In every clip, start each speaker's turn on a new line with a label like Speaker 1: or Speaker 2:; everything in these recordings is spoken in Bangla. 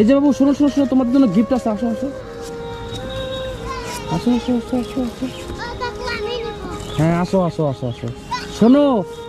Speaker 1: এই যে বাবু শোনো শোনো শোনো তোমাদের জন্য গিফট আছে আসো আসো। আসো আসো আসো আসো আসো। হ্যাঁ আসো আসো আসো আসো। শোনো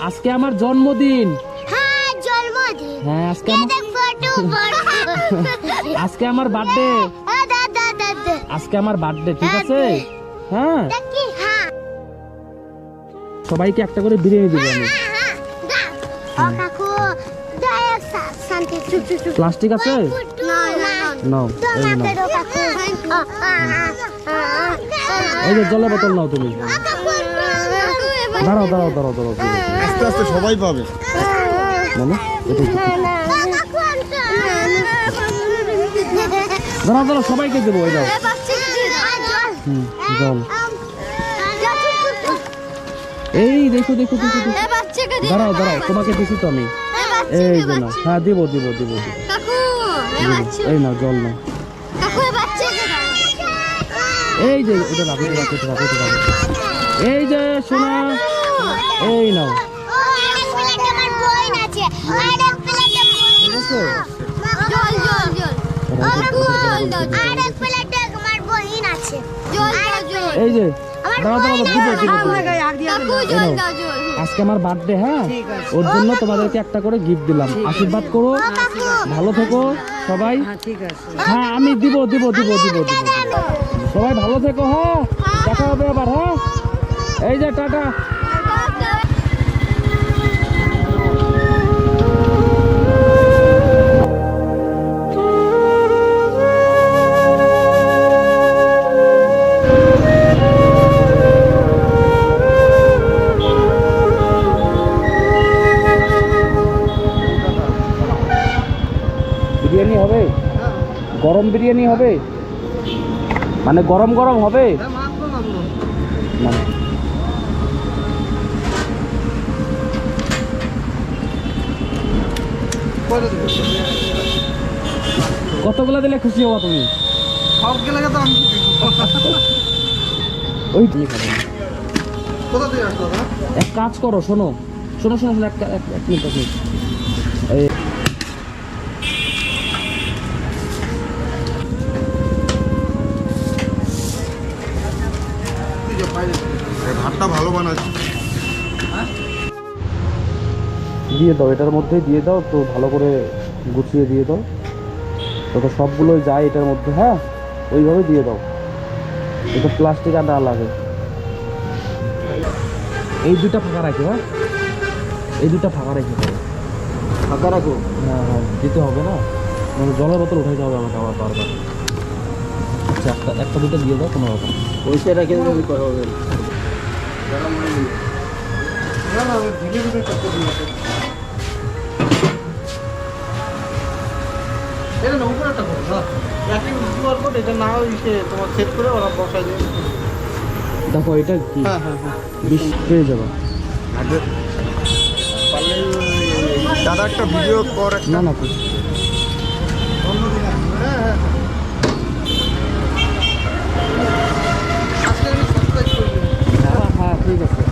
Speaker 1: আজকে আমার জন্মদিন।
Speaker 2: হ্যাঁ
Speaker 1: হ্যাঁ আজকে আমার আজকে আমার বার্থডে
Speaker 2: দাদা দাদা
Speaker 1: আজকে আমার বার্থডে ঠিক আছে? হ্যাঁ।
Speaker 2: হ্যাঁ।
Speaker 1: সবাইকে একটা করে বিরিয়ানি দিবো আমি।
Speaker 2: হ্যাঁ
Speaker 1: প্লাস্টিক আছে? নাও এই নাও। এই যে জলের বোতল নাও তুমি। দাঁড়াও দাঁড়াও দাঁড়াও দাঁড়াও।
Speaker 3: আস্তে আস্তে সবাই পাবে।
Speaker 1: বলো দাঁড়াও দাঁড়াও সবাইকে দেবো ওই দাও হুম জল। এই দেখো দেখো দেখো দেখো। দাঁড়াও দাঁড়াও তোমাকে দিছি তো আমি। এই যে না হ্যাঁ দিব দিব দিব দিব। এই না জল না এই যে এটা রাখো এটা রাখো এটা রাখো এটা রাখো এই যে সোনা এই নাও। এই যে। আজকে আমার বার্থডে হ্যাঁ? ওর জন্য তোমাদেরকে একটা করে গিফট দিলাম। আশীর্বাদ করো। ভালো থেকো। সবাই? হ্যাঁ আমি দিব দিব দিব দিব দিব দিব। সবাই ভালো থেকো হ্যাঁ? দেখা হবে আবার হ্যাঁ। এই যে টাটা। বিরিয়ানি হবে? গরম বিরিয়ানি হবে? মানে গরম গরম হবে? না। কতগুলো দিলে খুশি হবা তুমি?
Speaker 3: সব তো আমি
Speaker 1: ওই দিয়ে খাবে।
Speaker 3: কোথা থেকে আসতো
Speaker 1: এক কাজ করো শোনো। শোনো শোনো শোনো এক মিনিট এক মিনিট। দিয়ে দাও এটার মধ্যেই দিয়ে দাও তো ভালো করে গুছিয়ে দিয়ে দাও। তো সবগুলোই যায় এটার মধ্যে হ্যাঁ? ওইভাবে দিয়ে দাও। এটা প্লাস্টিক আর না লাগে। এই দুটা ফাঁকা রাখো হ্যাঁ? এই দুটা ফাঁকা রাখি
Speaker 3: ফাঁকা রাখো?
Speaker 1: হ্যাঁ হ্যাঁ দিতে হবে না। মানে জলের বোতল উঠাইতে হবে আমাকে আবার বারবার। আচ্ছা একটা একটা দুটো দিয়ে দাও কোনো ব্যাপার না।
Speaker 3: পয়সা রাখে না না ধীরে ধীরে করতে দিন এটা না উপরে একটা করো ট্র্যাকিং কিউআর কোড এটা না ইসে তোমার সেট করে ওরা বসাই দেবে
Speaker 1: দেখো এটা কি?
Speaker 3: হ্যাঁ হ্যাঁ হ্যাঁ।
Speaker 1: বিশ পেয়ে যাবে।
Speaker 3: আগে পারলে দাদা একটা ভিডিও কর
Speaker 1: না না তো
Speaker 3: অন্যদিন হ্যাঁ হ্যাঁ আজকে আমি সাবস্ক্রাইব করে দিন
Speaker 1: হ্যাঁ হ্যাঁ ঠিক আছে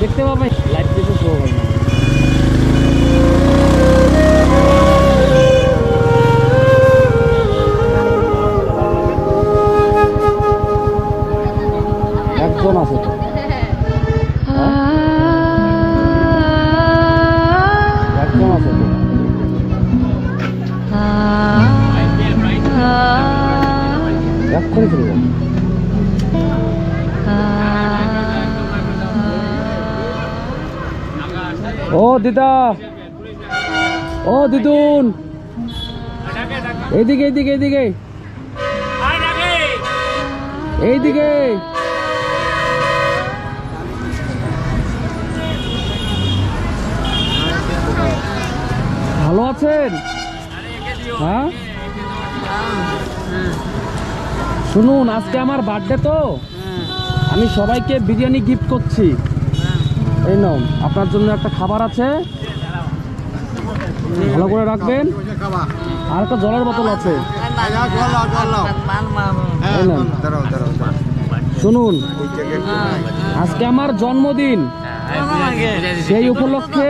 Speaker 1: দেখতে পাবে লাইট দেখে শো হয় না একজন আছে হ্যাঁ? একজন আছে তো এক্ষুনি চলে যাবে দিদা। ও দিদুন। এইদিকে এইদিকে এইদিকে এইদিকে। ভালো আছেন? হ্যাঁ? শুনুন, আজকে আমার বার্থডে তো। আমি সবাইকে বিরিয়ানি গিফট করছি। এই নাও আপনার জন্য একটা খাবার আছে। ভালো করে রাখবেন। আর একটা জলের বোতল আছে। শুনুন আজকে আমার জন্মদিন। সেই উপলক্ষে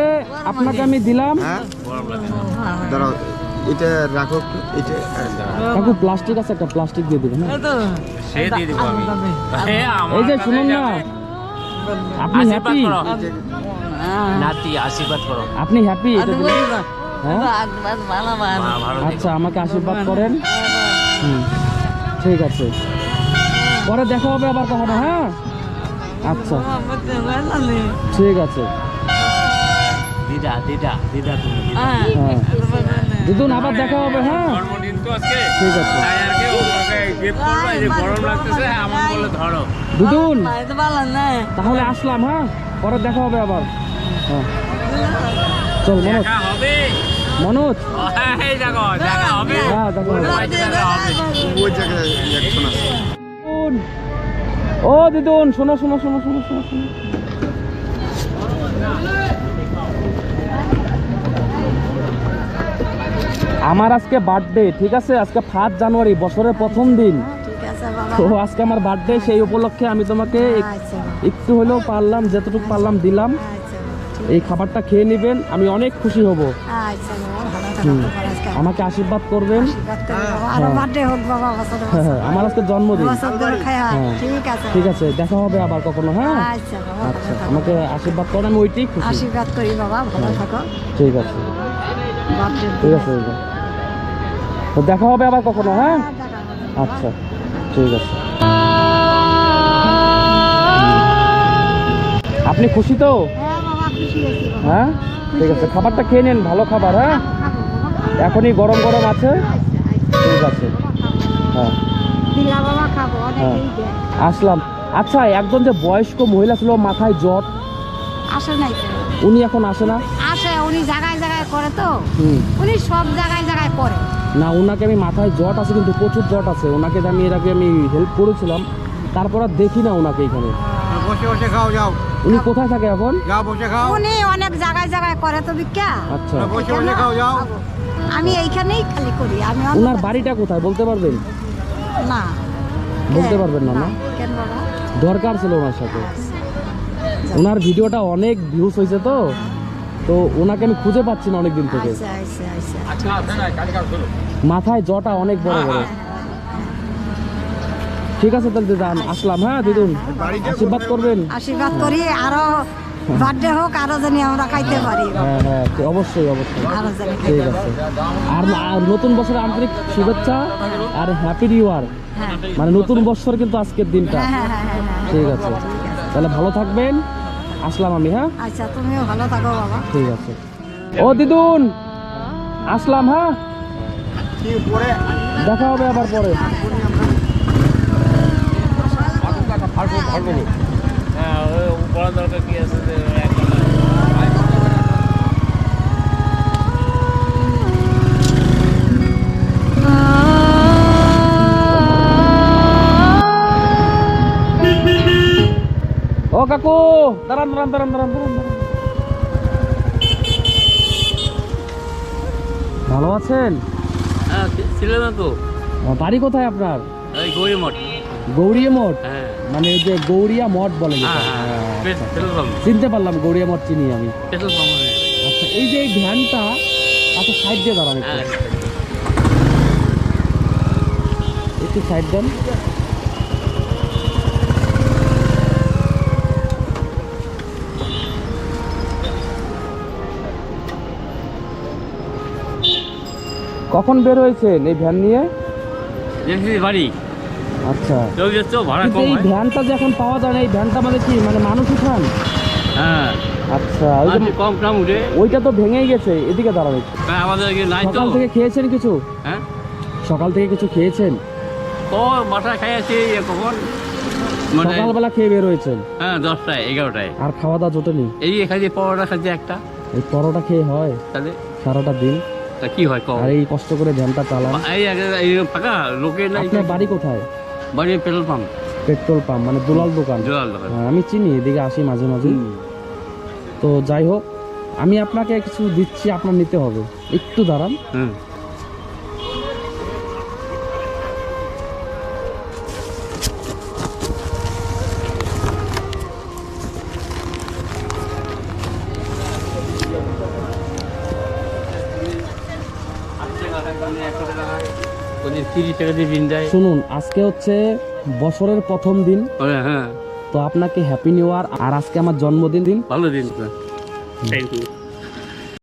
Speaker 1: আপনাকে আমি দিলাম।
Speaker 4: এটা রাখো এটা
Speaker 1: কাকু প্লাস্টিক আছে একটা প্লাস্টিক দিয়ে দিবেন হ্যাঁ? এই যে শুনুন না। আপনি হ্যাপি
Speaker 5: নাতি আশীর্বাদ করো।
Speaker 1: আপনি হ্যাপি হ্যাঁ। আচ্ছা আমাকে আশীর্বাদ করেন। হুম ঠিক আছে। পরে দেখা হবে আবার কখনো হ্যাঁ? আচ্ছা। ঠিক আছে।
Speaker 5: দিদা দিদা দিদা তুমি
Speaker 1: হ্যাঁ। দিদুন আবার দেখা হবে হ্যাঁ।
Speaker 5: জন্মদিন তো আজকে।
Speaker 1: ঠিক আছে।
Speaker 5: তাই আর কি ওকে gift করব, এই যে গরম লাগতেছে এমন বলে ধরো।
Speaker 1: দিদুন তাহলে আসলাম হ্যাঁ। পরে দেখা হবে আবার। হ্যাঁ। চল মনোজ।
Speaker 5: দেখা হবে।
Speaker 1: মনোজ?
Speaker 5: হ্যাঁ, এই হবে।
Speaker 1: হ্যাঁ হবে।
Speaker 4: ওই একজন আছে
Speaker 1: ও দিদুন শোনো শোনো শোনো শোনো শোনো শোনো। আমার আজকে বার্থডে ঠিক আছে? আজকে ফার্স্ট জানুয়ারি বছরের প্রথম দিন। তো আজকে আমার বার্থডে সেই উপলক্ষে আমি তোমাকে একটু হলেও পারলাম যতটুকু পারলাম দিলাম। এই খাবারটা খেয়ে নেবেন আমি অনেক খুশি হব। আমাকে আশীর্বাদ করবেন। হ্যাঁ, হ্যাঁ, আমার আজকে জন্মদিন। হ্যাঁ।
Speaker 6: ঠিক আছে।
Speaker 1: দেখা হবে আবার কখনো হ্যাঁ?
Speaker 6: আচ্ছা
Speaker 1: আচ্ছা। আমাকে আশীর্বাদ করেন আমি ওইটাই
Speaker 6: আশীর্বাদ করি বাবা ভালো থাকো।
Speaker 1: ঠিক আছে। ঠিক আছে। তো দেখা হবে আবার কখনো হ্যাঁ? আচ্ছা ঠিক আছে। আপনি খুশি তো?
Speaker 6: হ্যাঁ
Speaker 1: হ্যাঁ? ঠিক আছে খাবারটা খেয়ে নিন ভালো খাবার হ্যাঁ? এখনই গরম গরম আছে? ঠিক আছে। হ্যাঁ।
Speaker 6: দেয়
Speaker 1: আসলাম। আচ্ছা একজন যে বয়স্ক মহিলা ছিল মাথায় জট
Speaker 6: আসে নাই
Speaker 1: উনি এখন আসে না?
Speaker 6: আসে উনি জায়গায় জায়গায় করে তো। উনি সব জায়গায় জায়গায় করে।
Speaker 1: না ওনাকে আমি মাথায় জট আছে কিন্তু প্রচুর জট আছে। ওনাকে আমি এর আগে আমি হেল্প করেছিলাম তারপর আর দেখি না ওনাকে এখানে।
Speaker 3: বসে বসে খাও যাও।
Speaker 1: উনি কোথায় থাকে এখন?
Speaker 3: যাও বসে খাও।
Speaker 6: উনি অনেক জায়গায় জায়গায় করে তো
Speaker 1: আচ্ছা।
Speaker 3: বসে বসে খাও যাও।
Speaker 6: আমি এইখানেই খালি করি আমি
Speaker 1: ওনার বাড়িটা কোথায় বলতে পারবেন?
Speaker 6: না।
Speaker 1: বলতে পারবেন না না?
Speaker 6: কেন বাবা?
Speaker 1: দরকার ছিল ওনার সাথে। ওনার ভিডিওটা অনেক ভিউজ হয়েছে তো। তো ওনাকে আমি খুঁজে পাচ্ছি না অনেক দিন থেকে।
Speaker 6: আচ্ছা আচ্ছা আচ্ছা।
Speaker 1: মাথায় জটা অনেক বড় বড়। ঠিক আছে তাহলে দিদা আমি আসলাম হ্যাঁ দিদুন? আশীর্বাদ করবেন?
Speaker 6: আশীর্বাদ করি আরও বার্থডে হোক আরও জানি আমরা খাইতে পারি।
Speaker 1: হ্যাঁ হ্যাঁ অবশ্যই অবশ্যই। ঠিক আছে। আর আর নতুন বছরের আন্তরিক শুভেচ্ছা আর হ্যাপি নিউ ইয়ার
Speaker 6: হ্যাঁ।
Speaker 1: মানে নতুন বছর কিন্তু আজকের দিনটা।
Speaker 6: হ্যাঁ হ্যাঁ হ্যাঁ হ্যাঁ।
Speaker 1: ঠিক আছে। তাহলে ভালো থাকবেন। আসলাম আমি হ্যাঁ?
Speaker 6: আচ্ছা তুমিও ভালো থাকো বাবা।
Speaker 1: ঠিক আছে। ও দিদুন! আসলাম হ্যাঁ?
Speaker 3: কি পরে?
Speaker 1: দেখা হবে আবার পরে।
Speaker 5: হ্যাঁ ও বড় দরকার কি আছে
Speaker 1: দাঁড়ান দাঁড়ান দাঁড়ান দাঁড়ান দাঁড়ান দাঁড়ান। ভালো আছেন?
Speaker 5: হ্যাঁ ছিল না তো।
Speaker 1: বাড়ি কোথায় আপনার?
Speaker 5: গৌরী মঠ।
Speaker 1: গৌরিয়া মঠ?
Speaker 5: হ্যাঁ।
Speaker 1: মানে যে গৌরিয়া মঠ বলে।
Speaker 5: হ্যাঁ পাম্প।
Speaker 1: চিনতে পারলাম গৌরিয়া মঠ চিনি আমি। আচ্ছা এই যে ভ্যানটা আচ্ছা সাইড দিয়ে দাঁড়ান একটু। সাইড দেন। কখন বের হয়েছেন এই ভ্যান নিয়ে?
Speaker 5: বাড়ি।
Speaker 1: আচ্ছা।
Speaker 5: ভাড়া কম
Speaker 1: এই ভ্যানটা যে এখন পাওয়া যায় না এই ভ্যানটা মানে কি? মানে মানুষ উঠান?
Speaker 5: হ্যাঁ।
Speaker 1: আচ্ছা ওই যে
Speaker 5: কম টাম উঠে।
Speaker 1: ওইটা তো ভেঙেই গেছে এদিকে একটু।
Speaker 5: হ্যাঁ, আমাদের নাই তো।
Speaker 1: সকাল থেকে খেয়েছেন কিছু?
Speaker 5: হ্যাঁ।
Speaker 1: সকাল থেকে কিছু খেয়েছেন?
Speaker 5: ও বাসায় খাইয়াছি কখন? মানে
Speaker 1: সকালবেলা খেয়ে বের হয়েছেন?
Speaker 5: হ্যাঁ দশটায় এগারোটায়।
Speaker 1: আর খাওয়া দাওয়া জোটেনি
Speaker 5: এই খাইছি পরোটা খাইছি একটা।
Speaker 1: এই পরোটা খেয়ে হয়
Speaker 5: তাহলে?
Speaker 1: সারাটা দিন।
Speaker 5: তা কি হয় কম
Speaker 1: আর এই কষ্ট করে ধ্যানটা চালান
Speaker 5: এই এই পাকা লোকে নাই
Speaker 1: আপনার বাড়ি কোথায়?
Speaker 5: বাড়ি পেট্রোল পাম্প।
Speaker 1: পেট্রোল পাম্প মানে দুলাল দোকান?
Speaker 5: দুলাল দোকান।
Speaker 1: হ্যাঁ, আমি চিনি এদিকে আসি মাঝে মাঝে। তো যাই হোক আমি আপনাকে কিছু দিচ্ছি আপনার নিতে হবে। একটু দাঁড়ান।
Speaker 5: হুম। তিরিশ টাকা দিয়ে বিন দেয়।
Speaker 1: শুনুন আজকে হচ্ছে বছরের প্রথম দিন।
Speaker 5: হ্যাঁ হ্যাঁ।
Speaker 1: তো আপনাকে হ্যাপি নিউ ইয়ার আর আজকে আমার জন্মদিন। দিন
Speaker 5: ভালো দিন থ্যাংক ইউ